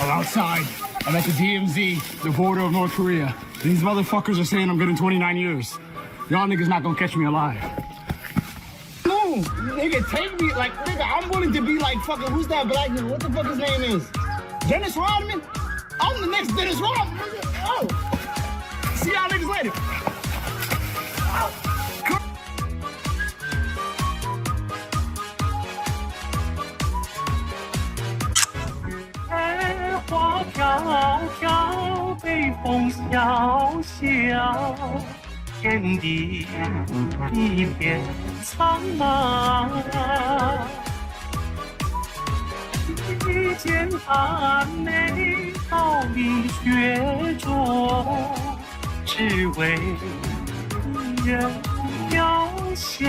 I'm outside. I'm at the DMZ, the border of North Korea. These motherfuckers are saying I'm getting 29 years. Y'all niggas not gonna catch me alive. No, nigga, take me. Like, nigga, I'm willing to be like fucking, who's that black nigga? What the fuck his name is? Dennis Rodman? I'm the next Dennis Rodman, nigga. Oh. See y'all niggas later. 飘飘，北风萧萧，天地一片苍茫。一剪寒梅傲立雪中，只为一人遥想。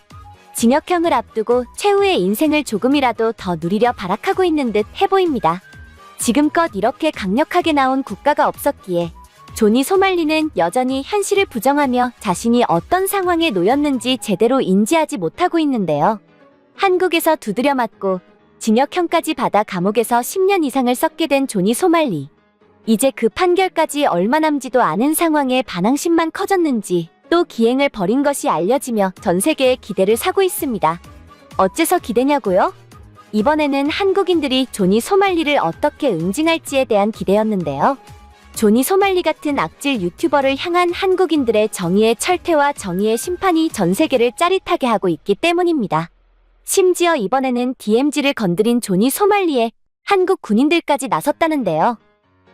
징역형을 앞두고 최후의 인생을 조금이라도 더 누리려 발악하고 있는 듯 해보입니다. 지금껏 이렇게 강력하게 나온 국가가 없었기에 조니 소말리는 여전히 현실을 부정하며 자신이 어떤 상황에 놓였는지 제대로 인지하지 못하고 있는데요. 한국에서 두드려 맞고 징역형까지 받아 감옥에서 10년 이상을 썩게 된 조니 소말리. 이제 그 판결까지 얼마 남지도 않은 상황에 반항심만 커졌는지 또 기행을 벌인 것이 알려지며 전 세계의 기대를 사고 있습니다. 어째서 기대냐고요? 이번에는 한국인들이 조니 소말리를 어떻게 응징할지에 대한 기대였는데요. 조니 소말리 같은 악질 유튜버를 향한 한국인들의 정의의 철퇴와 정의의 심판이 전 세계를 짜릿하게 하고 있기 때문입니다. 심지어 이번에는 DMZ를 건드린 조니 소말리에 한국 군인들까지 나섰다는데요.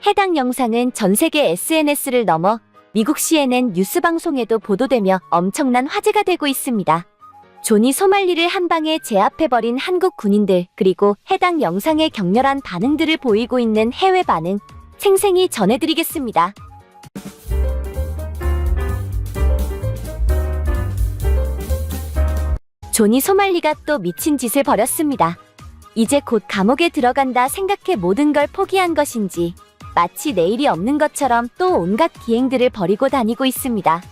해당 영상은 전 세계 SNS를 넘어 미국 CNN 뉴스 방송에도 보도되며 엄청난 화제가 되고 있습니다. 조니 소말리를 한 방에 제압해버린 한국 군인들 그리고 해당 영상의 격렬한 반응들을 보이고 있는 해외 반응 생생히 전해드리겠습니다. 조니 소말리가 또 미친 짓을 벌였습니다. 이제 곧 감옥에 들어간다 생각해 모든 걸 포기한 것인지 마치 내일이 없는 것처럼 또 온갖 기행들을 벌이고 다니고 있습니다.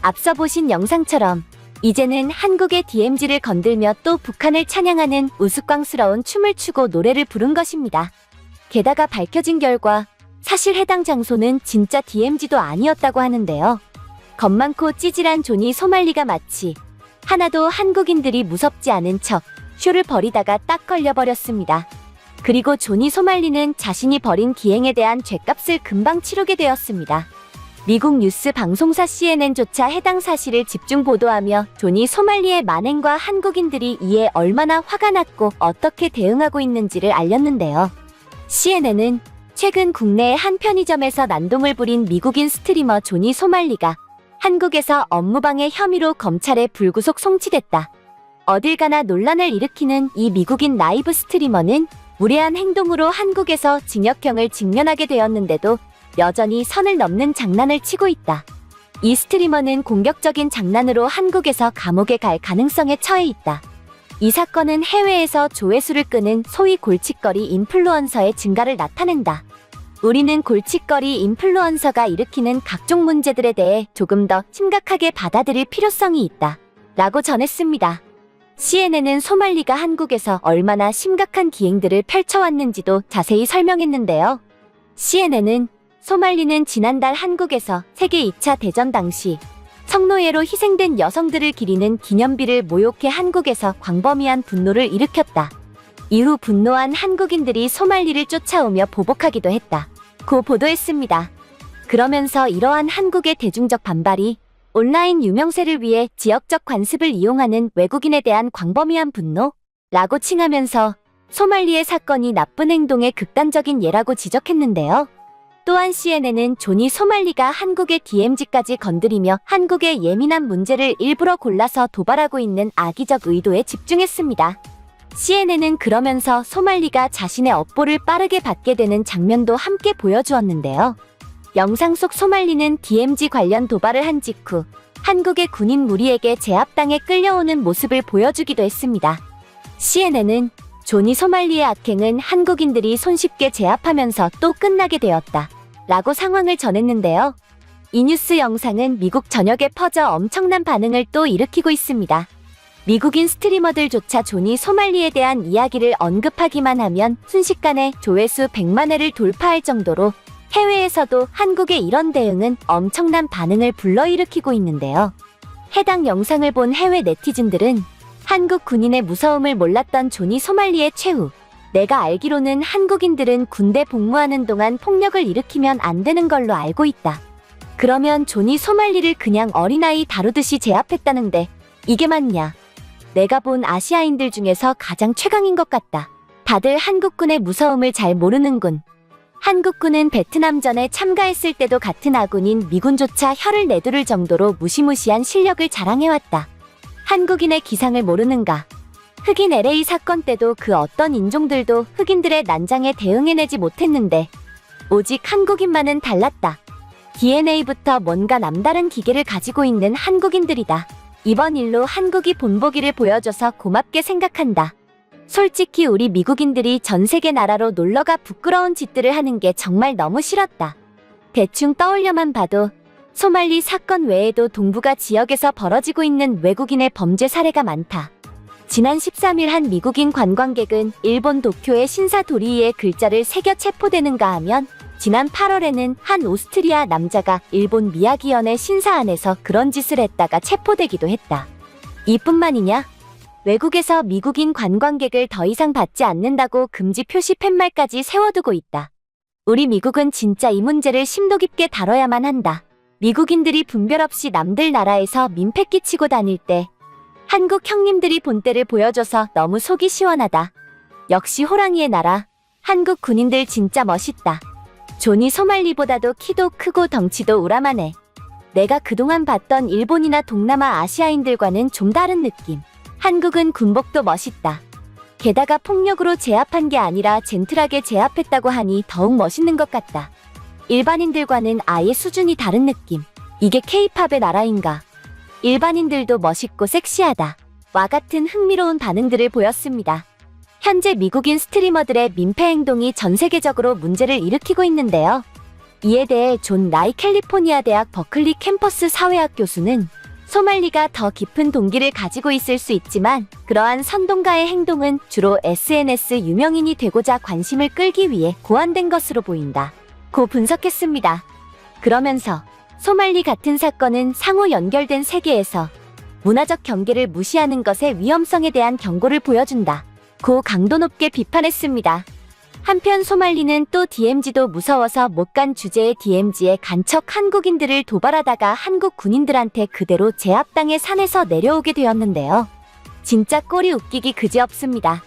앞서 보신 영상처럼 이제는 한국의 DMZ를 건들며 또 북한을 찬양하는 우스꽝스러운 춤을 추고 노래를 부른 것입니다. 게다가 밝혀진 결과 사실 해당 장소는 진짜 DMZ도 아니었다고 하는데요. 겁 많고 찌질한 조니 소말리가 마치 하나도 한국인들이 무섭지 않은 척 쇼를 벌이다가 딱 걸려버렸습니다. 그리고 조니 소말리는 자신이 벌인 기행에 대한 죗값을 금방 치르게 되었습니다. 미국 뉴스 방송사 CNN조차 해당 사실을 집중 보도하며 조니 소말리의 만행과 한국인들이 이에 얼마나 화가 났고 어떻게 대응하고 있는지를 알렸는데요. CNN은 최근 국내의 한 편의점에서 난동을 부린 미국인 스트리머 조니 소말리가 한국에서 업무방해 혐의로 검찰에 불구속 송치됐다. 어딜 가나 논란을 일으키는 이 미국인 라이브 스트리머는 무례한 행동으로 한국에서 징역형을 직면하게 되었는데도 여전히 선을 넘는 장난을 치고 있다. 이 스트리머는 공격적인 장난으로 한국에서 감옥에 갈 가능성에 처해 있다. 이 사건은 해외에서 조회수를 끄는 소위 골칫거리 인플루언서의 증가를 나타낸다. 우리는 골칫거리 인플루언서가 일으키는 각종 문제들에 대해 조금 더 심각하게 받아들일 필요성이 있다. 라고 전했습니다. CNN은 소말리가 한국에서 얼마나 심각한 기행들을 펼쳐왔는지도 자세히 설명했는데요. CNN은 소말리는 지난달 한국에서 세계 2차 대전 당시 성노예로 희생된 여성들을 기리는 기념비를 모욕해 한국에서 광범위한 분노를 일으켰다. 이후 분노한 한국인들이 소말리를 쫓아오며 보복하기도 했다. 고 보도했습니다. 그러면서 이러한 한국의 대중적 반발이 온라인 유명세를 위해 지역적 관습을 이용하는 외국인에 대한 광범위한 분노? 라고 칭하면서 소말리의 사건이 나쁜 행동의 극단적인 예라고 지적했는데요. 또한 CNN은 조니 소말리가 한국의 DMZ까지 건드리며 한국의 예민한 문제를 일부러 골라서 도발하고 있는 악의적 의도에 집중했습니다. CNN은 그러면서 소말리가 자신의 업보를 빠르게 받게 되는 장면도 함께 보여주었는데요. 영상 속 소말리는 DMZ 관련 도발을 한 직후 한국의 군인 무리에게 제압당해 끌려오는 모습을 보여주기도 했습니다. CNN은 조니 소말리의 악행은 한국인들이 손쉽게 제압하면서 또 끝나게 되었다. 라고 상황을 전했는데요. 이 뉴스 영상은 미국 전역에 퍼져 엄청난 반응을 또 일으키고 있습니다. 미국인 스트리머들조차 조니 소말리에 대한 이야기를 언급하기만 하면 순식간에 조회수 100만 회를 돌파할 정도로 해외에서도 한국의 이런 대응은 엄청난 반응을 불러일으키고 있는데요. 해당 영상을 본 해외 네티즌들은 한국 군인의 무서움을 몰랐던 조니 소말리의 최후. 내가 알기로는 한국인들은 군대 복무하는 동안 폭력을 일으키면 안 되는 걸로 알고 있다. 그러면 조니 소말리를 그냥 어린아이 다루듯이 제압했다는데 이게 맞냐? 내가 본 아시아인들 중에서 가장 최강인 것 같다. 다들 한국군의 무서움을 잘 모르는군. 한국군은 베트남전에 참가했을 때도 같은 아군인 미군조차 혀를 내두를 정도로 무시무시한 실력을 자랑해왔다. 한국인의 기상을 모르는가? 흑인 LA 사건 때도 그 어떤 인종들도 흑인들의 난장에 대응해내지 못했는데 오직 한국인만은 달랐다. DNA부터 뭔가 남다른 기계를 가지고 있는 한국인들이다. 이번 일로 한국이 본보기를 보여줘서 고맙게 생각한다. 솔직히 우리 미국인들이 전 세계 나라로 놀러가 부끄러운 짓들을 하는 게 정말 너무 싫었다. 대충 떠올려만 봐도 소말리 사건 외에도 동북아 지역에서 벌어지고 있는 외국인의 범죄 사례가 많다. 지난 13일 한 미국인 관광객은 일본 도쿄의 신사 도리이의 글자를 새겨 체포되는가 하면 지난 8월에는 한 오스트리아 남자가 일본 미야기현의 신사 안에서 그런 짓을 했다가 체포되기도 했다. 이뿐만이냐? 외국에서 미국인 관광객을 더 이상 받지 않는다고 금지 표시 팻말까지 세워두고 있다. 우리 미국은 진짜 이 문제를 심도 깊게 다뤄야만 한다. 미국인들이 분별 없이 남들 나라에서 민폐 끼치고 다닐 때 한국 형님들이 본때를 보여줘서 너무 속이 시원하다. 역시 호랑이의 나라. 한국 군인들 진짜 멋있다. 조니 소말리보다도 키도 크고 덩치도 우람하네. 내가 그동안 봤던 일본이나 동남아 아시아인들과는 좀 다른 느낌. 한국은 군복도 멋있다. 게다가 폭력으로 제압한 게 아니라 젠틀하게 제압했다고 하니 더욱 멋있는 것 같다. 일반인들과는 아예 수준이 다른 느낌. 이게 케이팝의 나라인가. 일반인들도 멋있고 섹시하다. 와 같은 흥미로운 반응들을 보였습니다. 현재 미국인 스트리머들의 민폐 행동이 전 세계적으로 문제를 일으키고 있는데요. 이에 대해 존 나이 캘리포니아 대학 버클리 캠퍼스 사회학 교수는 소말리가 더 깊은 동기를 가지고 있을 수 있지만 그러한 선동가의 행동은 주로 SNS 유명인이 되고자 관심을 끌기 위해 고안된 것으로 보인다. 고 분석했습니다. 그러면서 소말리 같은 사건은 상호 연결된 세계에서 문화적 경계를 무시하는 것의 위험성에 대한 경고를 보여준다. 고 강도 높게 비판했습니다. 한편 소말리는 또 DMZ도 무서워서 못 간 주제의 DMZ에 간척 한국인들을 도발하다가 한국 군인들한테 그대로 제압당해 산에서 내려오게 되었는데요. 진짜 꼴이 웃기기 그지없습니다.